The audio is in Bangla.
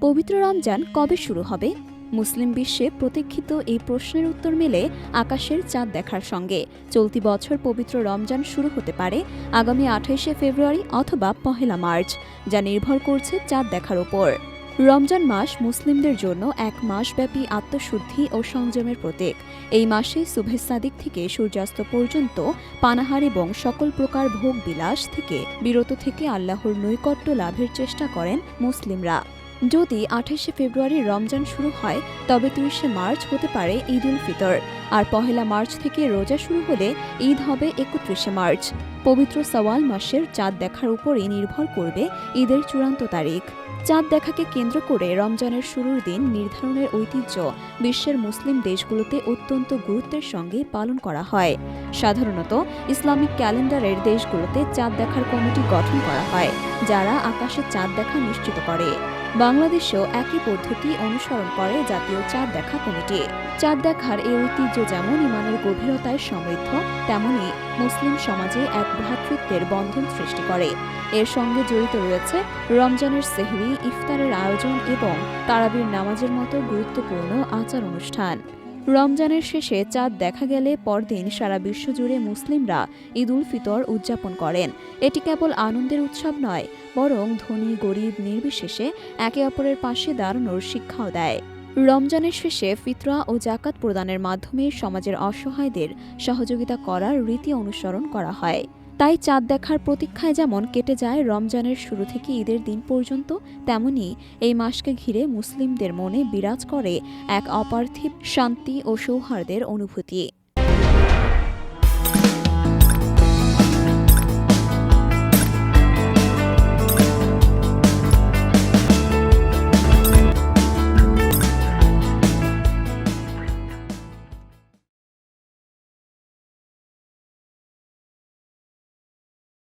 পবিত্র রমজান কবে শুরু হবে? মুসলিম বিশ্বে প্রতীক্ষিত এই প্রশ্নের উত্তর মেলে আকাশের চাঁদ দেখার সঙ্গে। চলতি বছর পবিত্র রমজান শুরু হতে পারে আগামী আঠাইশে ফেব্রুয়ারি অথবা পহেলা মার্চ, যা নির্ভর করছে চাঁদ দেখার ওপর। রমজান মাস মুসলিমদের জন্য এক মাসব্যাপী আত্মশুদ্ধি ও সংযমের প্রতীক। এই মাসে সুভে সাদিক থেকে সূর্যাস্ত পর্যন্ত পানাহার এবং সকল প্রকার ভোগ বিলাস থেকে বিরত থেকে আল্লাহর নৈকট্য লাভের চেষ্টা করেন মুসলিমরা। যদি আঠাশে ফেব্রুয়ারি রমজান শুরু হয়, তবে তিরিশে মার্চ হতে পারে ঈদ উল ফিতর। আর পহেলা মার্চ থেকে রোজা শুরু হলে ঈদ হবে একত্রিশে মার্চ। পবিত্র সওয়াল মাসের চাঁদ দেখার উপরই নির্ভর করবে ঈদের চূড়ান্ত তারিখ। চাঁদ দেখাকে কেন্দ্র করে রমজানের শুরুর দিন নির্ধারণের ঐতিহ্য বিশ্বের মুসলিম দেশগুলোতে অত্যন্ত গুরুত্বের সঙ্গে পালন করা হয়। সাধারণত ইসলামিক ক্যালেন্ডারের দেশগুলোতে চাঁদ দেখার কমিটি গঠন করা হয়, যারা আকাশে চাঁদ দেখা নিশ্চিত করে। বাংলাদেশেও একই পদ্ধতি অনুসরণ করে জাতীয় চাঁদ দেখা কমিটি। চাঁদ দেখার এই ঐতিহ্য যেমন ইমানের গভীরতায় সমৃদ্ধ, তেমনি মুসলিম সমাজে এক ভ্রাতৃত্বের বন্ধন সৃষ্টি করে। এর সঙ্গে জড়িত রয়েছে রমজানের সেহরি, ইফতারের আয়োজন এবং তারাবির নামাজের মতো গুরুত্বপূর্ণ আচার অনুষ্ঠান। রমজানের শেষে চাঁদ দেখা গেলে পরদিন সারা বিশ্বজুড়ে মুসলিমরা ঈদ উল ফিতর উদযাপন করেন। এটি কেবল আনন্দের উৎসব নয়, বরং ধনী, গরিব, নির্বিশেষে একে অপরের পাশে দাঁড়ানোর শিক্ষাও দেয়। রমজানের শেষে ফিতরা ও জাকাত প্রদানের মাধ্যমে সমাজের অসহায়দের সহযোগিতা করার রীতি অনুসরণ করা হয়। তাই চাঁদ দেখার প্রতীক্ষায় যেমন কেটে যায় রমজানের শুরু থেকে ঈদের দিন পর্যন্ত, তেমনি এই মাসকে ঘিরে মুসলিমদের মনে বিরাজ করে এক অপার্থিব শান্তি ও সৌহার্দের অনুভূতি।